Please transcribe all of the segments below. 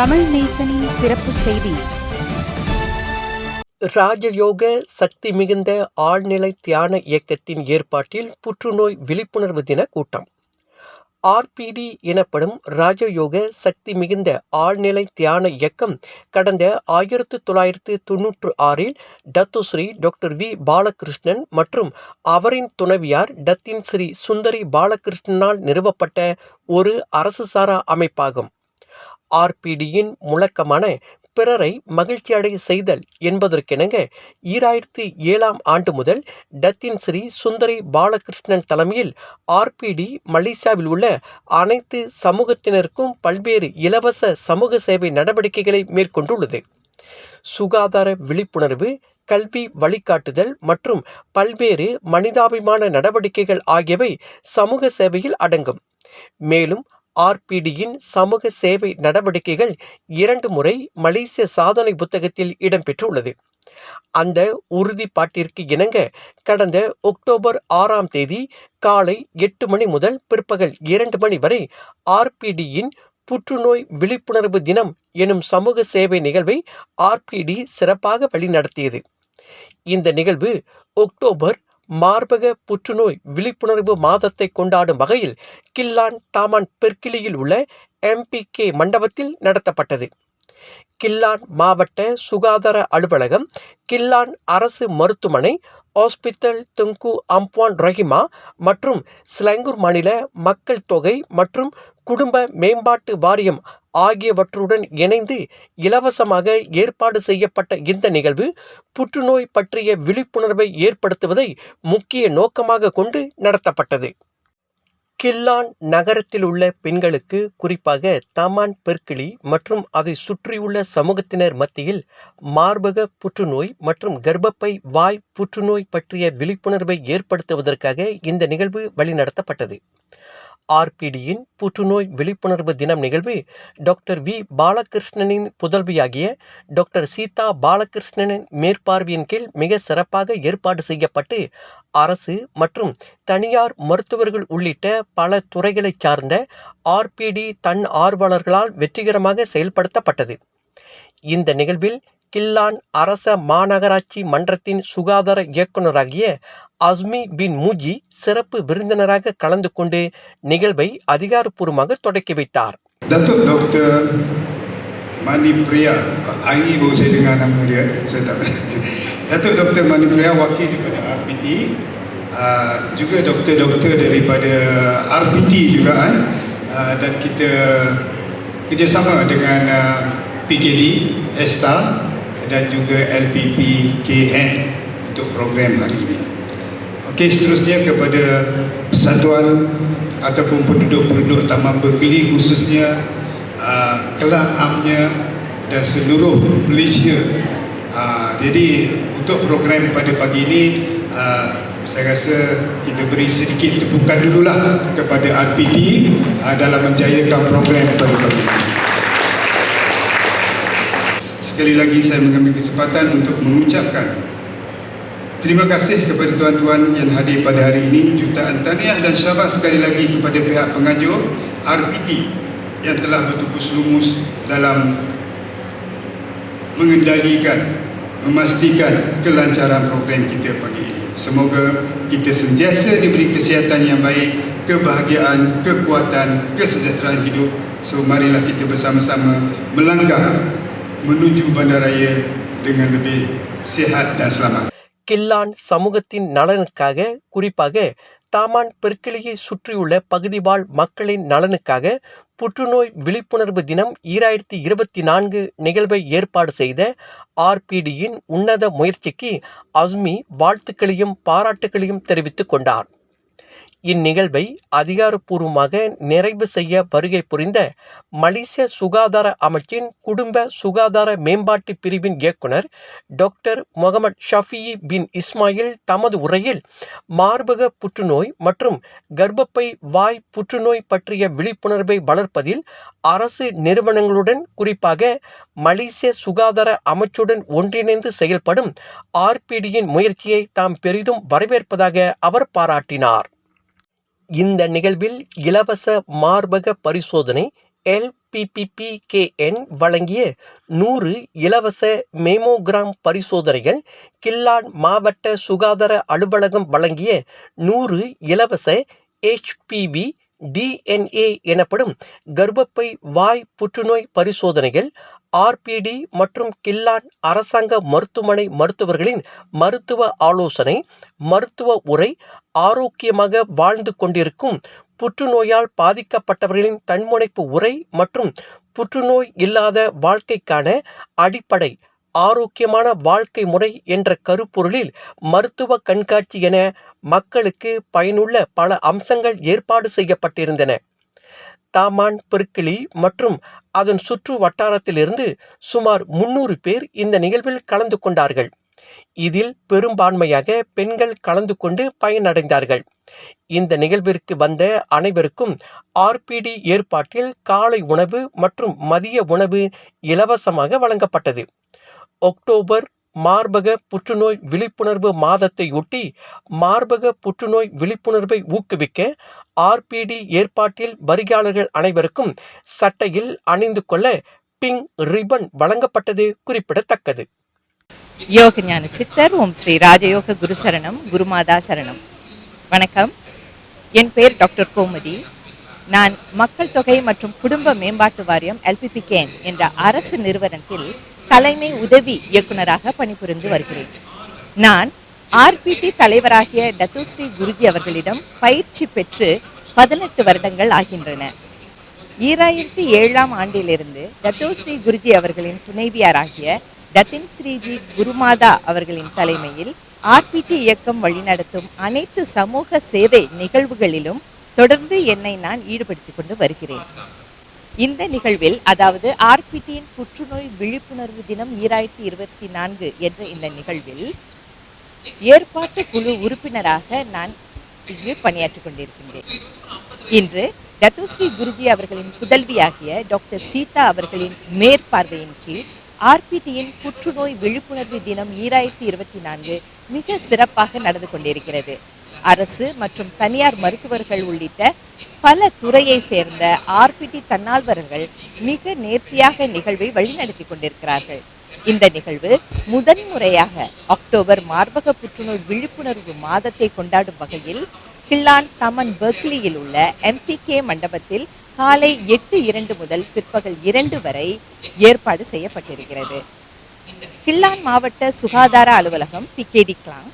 தமிழ் நேசனின் சிறப்பு செய்தி. ராஜயோக சக்தி மிகுந்த ஆழ்நிலை தியான இயக்கத்தின் ஏற்பாட்டில் புற்றுநோய் விழிப்புணர்வு தின கூட்டம். ஆர்பிடி எனப்படும் ராஜயோக சக்தி மிகுந்த ஆழ்நிலை தியான இயக்கம் கடந்த ஆயிரத்து தொள்ளாயிரத்து தொன்னூற்று ஆறில் டத்துஸ்ரீ டாக்டர் வி. பாலகிருஷ்ணன் மற்றும் அவரின் துணைவியார் டத்தின் ஸ்ரீ சுந்தரி பாலகிருஷ்ணனால் நிறுவப்பட்ட ஒரு அரசு சாரா அமைப்பாகும். ஆர்பிடியின் முழக்கமான பிறரை மகிழ்ச்சியடைய செய்தல் என்பதற்கெனங்க ஈராயிரத்தி ஏழாம் ஆண்டு முதல் டத்தின் ஸ்ரீ சுந்தரி பாலகிருஷ்ணன் தலைமையில் ஆர்பிடி மலேசியாவில் உள்ள அனைத்து சமூகத்தினருக்கும் பல்வேறு இலவச சமூக சேவை நடவடிக்கைகளை மேற்கொண்டுள்ளது. சுகாதார விழிப்புணர்வு கல்வி வழிகாட்டுதல் மற்றும் பல்வேறு மனிதாபிமான நடவடிக்கைகள் ஆகியவை சமூக சேவையில் அடங்கும். மேலும் ஆர்பிடியின் சமூக சேவை நடவடிக்கைகள் இரண்டு முறை மலேசிய சாதனை புத்தகத்தில் இடம்பெற்றுள்ளது. அந்த உறுதிப்பாட்டிற்கு இணங்க கடந்த அக்டோபர் ஆறாம் தேதி காலை எட்டு மணி முதல் பிற்பகல் இரண்டு மணி வரை ஆர்பிடியின் புற்றுநோய் விழிப்புணர்வு தினம் எனும் சமூக சேவை நிகழ்வை ஆர்பிடி சிறப்பாக வழிநடத்தியது. இந்த நிகழ்வு அக்டோபர் மார்பக புற்றுநோய் விழிப்புணர்வு மாதத்தை கொண்டாடும் வகையில் கில்லான் தாமான் பெர்கிலியில் உள்ள எம்பிகே மண்டபத்தில் நடத்தப்பட்டது. கில்லான் மாவட்ட சுகாதார அலுவலகம் கில்லான் அரசு மருத்துவமனை ஹாஸ்பிட்டல் துங்கு அம்பான் ரஹிமா மற்றும் ஸ்லங்கூர் மாநில மக்கள் தொகை மற்றும் குடும்ப மேம்பாட்டு வாரியம் ஆகியவற்றுடன் இணைந்து இலவசமாக ஏற்பாடு செய்யப்பட்ட இந்த நிகழ்வு புற்றுநோய் பற்றிய விழிப்புணர்வை ஏற்படுத்துவதை முக்கிய நோக்கமாக கொண்டு நடத்தப்பட்டது. கில்லான் நகரத்தில் உள்ள பெண்களுக்கு குறிப்பாக தமான் பெர்கிளி மற்றும் அதை சுற்றியுள்ள சமூகத்தினர் மத்தியில் மார்பக புற்றுநோய் மற்றும் கர்ப்பப்பை வாய் புற்றுநோய் பற்றிய விழிப்புணர்வை ஏற்படுத்துவதற்காக இந்த நிகழ்வு வழிநடத்தப்பட்டது. ஆர்பிடியின் புற்றுநோய் விழிப்புணர்வு தினம் நிகழ்வு டாக்டர் வி பாலகிருஷ்ணனின் புதல்வியாகிய டாக்டர் சீதா பாலகிருஷ்ணனின் மேற்பார்வையின் கீழ் மிக சிறப்பாக ஏற்பாடு செய்யப்பட்டு அரசு மற்றும் தனியார் மருத்துவர்கள் உள்ளிட்ட பல துறைகளைச் சார்ந்த ஆர்பிடி தன் ஆர்வலர்களால் வெற்றிகரமாக செயல்படுத்தப்பட்டது. இந்த நிகழ்வில் கில்லான் அரச மாநகராட்சி மன்றத்தின் சுகாதார இயக்குநராகிய அஸ்மி பின் முஜி சிறப்பு விருந்தினராக கலந்து கொண்டு நிகழ்வை அதிகாரப்பூர்வமாக தொடக்கி வைத்தார் Datuk Dr. Mani Priya Hari baru saya dengar nama dia Saya tak Datuk Dr. Mani Priya Wakil daripada RPT uh, Juga doktor-doktor daripada RPT juga uh, Dan kita kerjasama dengan uh, PKD, ESTA Dan juga LPP KN Untuk program hari ini Okey, seterusnya kepada persatuan ataupun penduduk-penduduk Taman Berkeli khususnya uh, Kelang Amnya dan seluruh Malaysia. Uh, jadi untuk program pada pagi ini uh, saya rasa kita beri sedikit tepukan dululah kepada RPT uh, dalam menjayakan program pada pagi ini. Sekali lagi saya mengambil kesempatan untuk mengucapkan Terima kasih kepada tuan-tuan yang hadir pada hari ini Jutaan tahniah dan syabas sekali lagi kepada pihak penganjur RPT Yang telah bertukus lumus dalam Mengendalikan, memastikan kelancaran program kita pagi ini. Semoga kita sentiasa diberi kesihatan yang baik Kebahagiaan, kekuatan, kesejahteraan hidup. So marilah kita bersama-sama melangkah menuju bandaraya dengan lebih sihat dan selamat. கில்லான் சமூகத்தின் நலனுக்காக குறிப்பாக Taman பெர்கிலியை சுற்றியுள்ள பகுதி வாழ் மக்களின் நலனுக்காக புற்றுநோய் விழிப்புணர்வு தினம் ஈராயிரத்தி இருபத்தி நான்கு நிகழ்வை ஏற்பாடு செய்த ஆர்பிடியின் உன்னத முயற்சிக்கு அஸ்மி வாழ்த்துக்களையும் பாராட்டுகளையும் தெரிவித்துக் கொண்டார். இந்நிகழ்வை அதிகாரப்பூர்வமாக நிறைவு செய்ய வருகை புரிந்த மலேசிய சுகாதார அமைச்சின் குடும்ப சுகாதார மேம்பாட்டு பிரிவின் இயக்குனர் doctor Mohamed Shafi bin Ismail தமது உரையில் மார்பக புற்றுநோய் மற்றும் கர்ப்பப்பை வாய் புற்றுநோய் பற்றிய விழிப்புணர்வை வளர்ப்பதில் அரசு நிறுவனங்களுடன் குறிப்பாக மலேசிய சுகாதார அமைச்சுடன் ஒன்றிணைந்து செயல்படும் ஆர்பிடியின் முயற்சியை தாம் பெரிதும் வரவேற்பதாக அவர் பாராட்டினார். இந்த நிகழ்வில் இலவச மார்பக பரிசோதனை எல்பிபிபிகேஎன் வழங்கிய நூறு இலவச மேமோகிராம் பரிசோதனைகள் கில்லான் மாவட்ட சுகாதார அலுவலகம் வழங்கிய நூறு இலவச ஹெச்பிவி டிஎன்ஏ எனப்படும் கர்ப்பப்பை வாய் புற்றுநோய் பரிசோதனைகள் ஆர்பிடி மற்றும் கில்லான் அரசாங்க மருத்துவமனை மருத்துவர்களின் மருத்துவ ஆலோசனை மருத்துவ உரை ஆரோக்கியமாக வாழ்ந்து கொண்டிருக்கும் புற்றுநோயால் பாதிக்கப்பட்டவர்களின் தன்முனைப்பு உரை மற்றும் புற்றுநோய் இல்லாத வாழ்க்கைக்கான அடிப்படை ஆரோக்கியமான வாழ்க்கை முறை என்ற கருப்பொருளில் மருத்துவ கண்காட்சி என மக்களுக்கு பயனுள்ள பல அம்சங்கள் ஏற்பாடு செய்யப்பட்டிருந்தன. தாமான் பெருக்கிளி மற்றும் அதன் சுற்று வட்டாரத்திலிருந்து சுமார் முன்னூறு பேர் இந்த நிகழ்வில் கலந்து கொண்டார்கள். இதில் பெரும்பான்மையாக பெண்கள் கலந்து கொண்டு பயனடைந்தார்கள். இந்த நிகழ்விற்கு வந்த அனைவருக்கும் ஆர்பிடி ஏற்பாட்டில் காலை உணவு மற்றும் மதிய உணவு இலவசமாக வழங்கப்பட்டது. அக்டோபர் மார்பக புற்றுநோய் விழிப்புணர்வு மாதத்தையொட்டி மார்பக புற்றுநோய் விழிப்புணர்வை ஊக்குவிக்க ஆர்பிடி ஏற்பாட்டில் வருகையாளர்கள் அனைவருக்கும் சட்டையில் அணிந்து கொள்ள பிங்க் ரிபன் வழங்கப்பட்டது குறிப்பிடத்தக்கது. யோக ஞான சித்தர் ஓம் ஸ்ரீ ராஜயோக குரு சரணம் குருமாதா சரணம். வணக்கம். என் பெயர் டாக்டர் கோமதி. நான் மக்கள் தொகை மற்றும் குடும்ப மேம்பாட்டு வாரியம் எல்பிபிகேன் என்ற அரசு நிறுவனத்தில் தலைமை உதவி இயக்குனராக பணிபுரிந்து வருகிறேன். நான் ஆர்பிடி தலைவராகிய டத்துஸ்ரீ குருஜி அவர்களிடம் பயிற்சி பெற்று பதினெட்டு வருடங்கள் ஆகின்றன. ஈராயிரத்தி ஏழாம் ஆண்டிலிருந்து டத்தோஸ்ரீ குருஜி அவர்களின் துணைவியாராகிய டத்தின் ஸ்ரீஜி குருமாதா அவர்களின் தலைமையில் ஆர்பிடி இயக்கம் வழிநடத்தும் அனைத்து சமூக சேவை நிகழ்வுகளிலும் தொடர்ந்து என்னை நான் ஈடுபடுத்திக் கொண்டு வருகிறேன். இந்த நிகழ்வில் அதாவது ஆர்பிடியின் புற்றுநோய் விழிப்புணர்வு தினம் ஈராயிரத்தி இருபத்தி நான்கு என்ற இந்த நிகழ்வில் ஏற்பாட்டு குழு உறுப்பினராக நான் இங்கு பணியாற்றிக் கொண்டிருக்கின்றேன். இன்று தத்துஸ்ரீ குருஜி அவர்களின் புதல்வியாகிய டாக்டர் சீதா அவர்களின் மேற்பார்வையின் கீழ் ஆர்பிடியின் புற்றுநோய் விழிப்புணர்வு தினம் ஈராயிரத்தி இருபத்தி நான்கு மிக சிறப்பாக நடந்து கொண்டிருக்கிறது. அரசு மற்றும் தனியார் மருத்துவர்கள் உள்ளிட்ட பல துறையை சேர்ந்த ஆர்பிடி தன்னார்வலர்கள் மிக நேர்த்தியாக நிகழ்வை வழிநடத்தி கொண்டிருக்கிறார்கள். இந்த நிகழ்வு முதன்முறையாக அக்டோபர் மார்பக புற்றுநோய் விழிப்புணர்வு மாதத்தை கொண்டாடும் வகையில் கில்லான் தமன் பெர்க்லியில் உள்ள எம்டிகே மண்டபத்தில் காலை எட்டு இரண்டு முதல் பிற்பகல் இரண்டு வரை ஏற்பாடு செய்யப்பட்டிருக்கிறது. கில்லான் மாவட்ட சுகாதார அலுவலகம் பிகேடி கிளாங்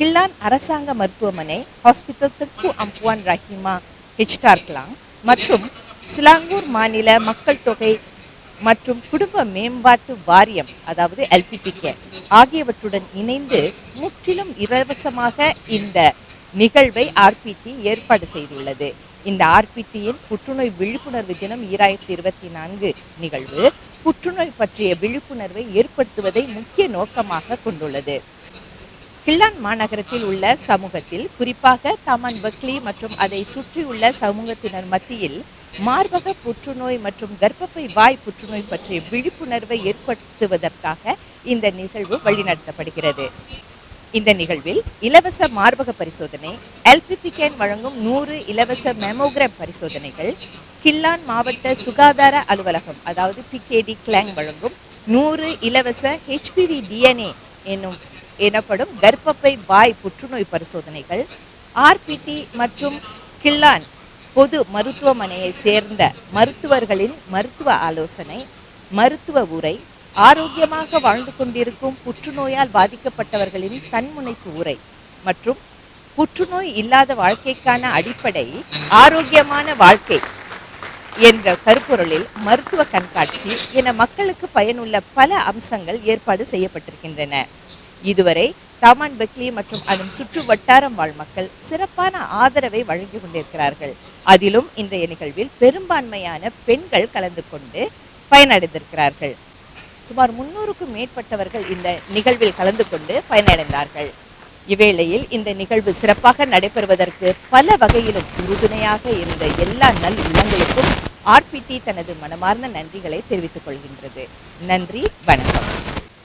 கில்லான் அரசாங்க மருத்துவமனை ஹாஸ்பிட்டல் திக்கு அம்புவான் ரஹிமா ஹெச்டார்க்லாங் மற்றும் சிலாங்கூர் மாநில மக்கள் தொகை மற்றும் குடும்ப மேம்பாட்டு வாரியம் அதாவது எல்பிபிகே ஆகியவற்றுடன் இணைந்து முற்றிலும் இலவசமாக இந்த நிகழ்வை ஆர்பிடி ஏற்பாடு செய்துள்ளது. இந்த ஆர்பிடியின் புற்றுநோய் விழிப்புணர்வு தினம் ஈராயிரத்தி இருபத்தி நான்கு நிகழ்வு. புற்றுநோய் பற்றிய விழிப்புணர்வை ஏற்படுத்துவதை முக்கிய நோக்கமாக கொண்டுள்ளது. கிள்ளான் மாநகரத்தில் உள்ள சமூகத்தில் குறிப்பாக தமன் பக்லி மற்றும் அதை சுற்றியுள்ள சமூகத்தினர் மத்தியில் மார்பக புற்றுநோய் மற்றும் கர்ப்பப்பை வாய் புற்றுநோய் பற்றிய விழிப்புணர்வை ஏற்படுத்துவதற்காக இந்த நிகழ்வு வழிநடத்தப்படுகிறது. இந்த நிகழ்வில் இலவச மார்பக பரிசோதனை எல்பிபிகேன் வழங்கும் நூறு இலவச மெமோகிராம் பரிசோதனைகள் கில்லான் மாவட்ட சுகாதார அலுவலகம் அதாவது பிகேடி கிளாங் வழங்கும் நூறு இலவச ஹெச்பிவி டிஎன்ஏ என்னும் எனப்படும் கர்ப்பப்பை வாய் புற்றுநோய் பரிசோதனைகள் ஆர்பிடி மற்றும் கில்லான் பொது மருத்துவமனையை சேர்ந்த மருத்துவர்களின் மருத்துவ ஆலோசனை மருத்துவ உரை ஆரோக்கியமாக வாழ்ந்து கொண்டிருக்கும் புற்றுநோயால் பாதிக்கப்பட்டவர்களின் தன்முனைப்பு உரை மற்றும் புற்றுநோய் இல்லாத வாழ்க்கைக்கான அடிப்படை ஆரோக்கியமான வாழ்க்கை என்ற கருப்பொருளில் மருத்துவ கண்காட்சி என மக்களுக்கு பயனுள்ள பல அம்சங்கள் ஏற்பாடு செய்யப்பட்டிருக்கின்றன. இதுவரை தாமான் பெக்லி மற்றும் அதன் சுற்று வட்டாரம் வாழ் மக்கள் சிறப்பான ஆதரவை வழங்கி கொண்டிருக்கிறார்கள். அதிலும் இன்றைய நிகழ்வில் பெரும்பான்மையான பெண்கள் கலந்து கொண்டு பயனடைந்திருக்கிறார்கள். சுமார் முன்னூறுக்கும் மேற்பட்டவர்கள் இந்த நிகழ்வில் கலந்து கொண்டு பயனடைந்தார்கள். இவ்வேளையில் இந்த நிகழ்வு சிறப்பாக நடைபெறுவதற்கு பல வகையிலும் உறுதுணையாக இருந்த எல்லா நல் உள்ளங்களுக்கும் ஆர்பிடி தனது மனமார்ந்த நன்றிகளை தெரிவித்துக் கொள்கின்றது. நன்றி வணக்கம்.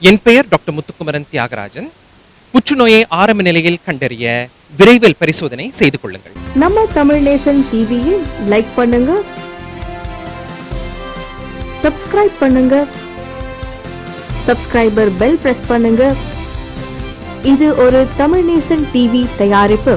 என் பெயர் டாக்டர் முத்துக்குமரன் தியாகராஜன். புற்றுநோயை ஆரம்ப நிலையில் கண்டறிய விரைவில் பரிசோதனை செய்து கொள்ளுங்கள். நம்ம தமிழ் நேசன் டிவியை லைக் பண்ணுங்க. சப்ஸ்கிரைப் பண்ணுங்க. சப்ஸ்கிரைபர் பெல் பிரஸ் பண்ணுங்க. இது ஒரு தமிழ் நேசன் டிவி தயாரிப்பு.